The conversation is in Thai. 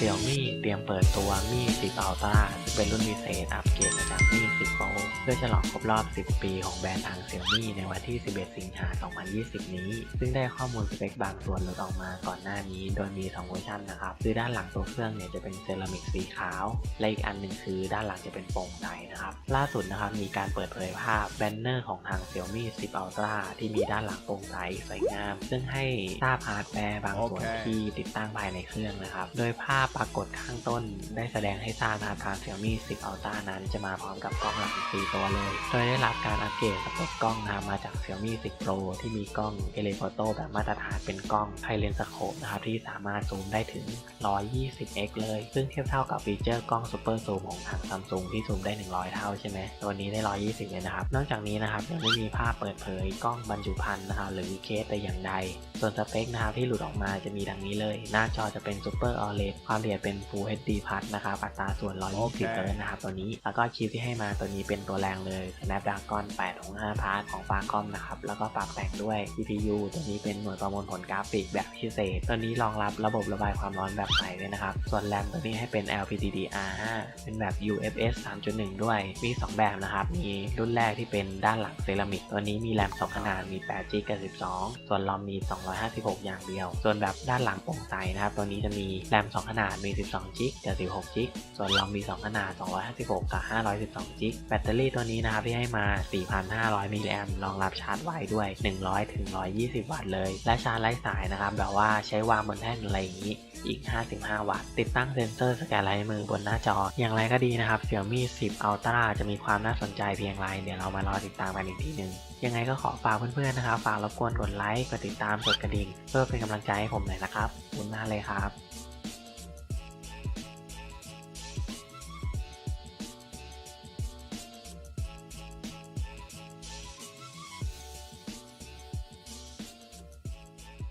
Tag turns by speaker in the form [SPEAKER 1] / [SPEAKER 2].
[SPEAKER 1] รียมเปิดตัวมี10 Ultra ซึ่งเป็นรุ่นพิเศษอัปเกรดมาจากมี10 Pro เพื่อฉลองครบรอบ 10 ปีของแบรนด์ทาง Xiaomi ในวันที่ 11 สิงหาคม2020 นี้ ซึ่งได้ข้อมูลสเปคบางส่วนหลุดออกมาก่อนหน้านี้ โดยมี 2 เวอร์ชันนะครับ คือด้านหลังตัวเครื่องเนี่ยจะเป็นเซรามิกสีขาว และอีกอันหนึ่งคือด้านหลังจะเป็นโปร่งใสนะครับ ล่าสุดนะครับมีการเปิดเผยภาพแบนเนอร์ของทาง Xiaomi 10 Ultra ที่มีด้านหลังโปร่งใสสวยงาม ซึ่งให้ทราบฮาร์ดแวร์บางส่วน
[SPEAKER 2] โอเค
[SPEAKER 1] ที่ติดตั้งภายในเครื่องนะครับ โดยภาพปรากฏข้างต้นได้แสดงให้ทราบนะครับทาง Xiaomi 10 Ultra นั้นจะมาพร้อมกับกล้องหลัง4ตัวเลย โดยได้รับการอัปเกรดสเปคกล้องนะมาจาก Xiaomi 10 Pro ที่มีกล้อง Telephoto แบบมาตรฐานเป็นกล้องไฮเลนส์โคปนะครับที่สามารถซูมได้ถึง 120x เลย ซึ่งเทียบเท่ากับฟีเจอร์กล้อง Super Zoom ของทาง Samsung ที่ซูมได้ 100 เท่าใช่ไหมตัวนี้ได้ 120 เลยนะครับ นอกจากนี้นะครับยังไม่มีภาพเปิดเผยกล้องบรรจุภัณฑ์นะครับหรือเคสแต่อย่างใด ส่วนสเปคนะครับที่หลุดออกมาจะมีดังนี้เลย หน้าจอจะเป็น Super OLED ความละเอียดเป็น Full HD Plus นะครับอัตราส่วน 120
[SPEAKER 2] โอเค
[SPEAKER 1] เฮิร์ตซ์นะครับตัวนี้ แล้วก็ชิปที่ให้มาตัวนี้เป็นตัวแรงเลย Snapdragon 865 Plus ของ Qualcomm นะครับ แล้วก็ปรับแต่งด้วย CPU ตัวนี้เป็นหน่วยประมวลผลกราฟิกแบบพิเศษ ตัวนี้รองรับระบบระบายความร้อนแบบใหม่ด้วยนะครับ ส่วนแรมตัวนี้ให้เป็น LPDDR5 เป็นแบบ UFS 3.1 ด้วย มี 2 แบบนะครับ มีรุ่นแรกที่เป็นด้านหลังเซรามิก ตัวนี้มีแรม2ขนาด มี8 g กับ12ส่วนรอมมี 256 อย่างเดียว ส่วนแบบด้านหลังโปร่งใสนะครับ ตัวนี้จะมีแรม2ขนาดมี 12 g กับ 16 g ส่วนรอมมี 2 ขนาด 256 กับ 512 g แบตเตอรี่ตัวนี้นะครับที่ให้มา 4,500 มิลลิแอมรองรับชาร์จไวด้วย 100 ถึง 120 วัตต์เลย และชาร์จไร้สายนะครับ แบบว่าใช้วางบนแท่นอะไรอย่างนี้อีก 55 วัตต์ ติดตั้งเซ็นเซอร์สแกนลายมือบนหน้าจอ อย่างไรก็ดีนะครับ Xiaomi 10 Ultra จะมีความน่าสนใจเพียงไร เดี๋ยวเรามารอติดตามกันอีกทีหนึ่ง ยังไงก็ขอฝากเพื่อนๆนะครับ ฝากรบกวนกดไลค์ กดติดตาม กดกระดิ่ง เพื่อเป็นกำลังใจให้ผมหน่อยนะครับ ขอบคุณมากเลยครับ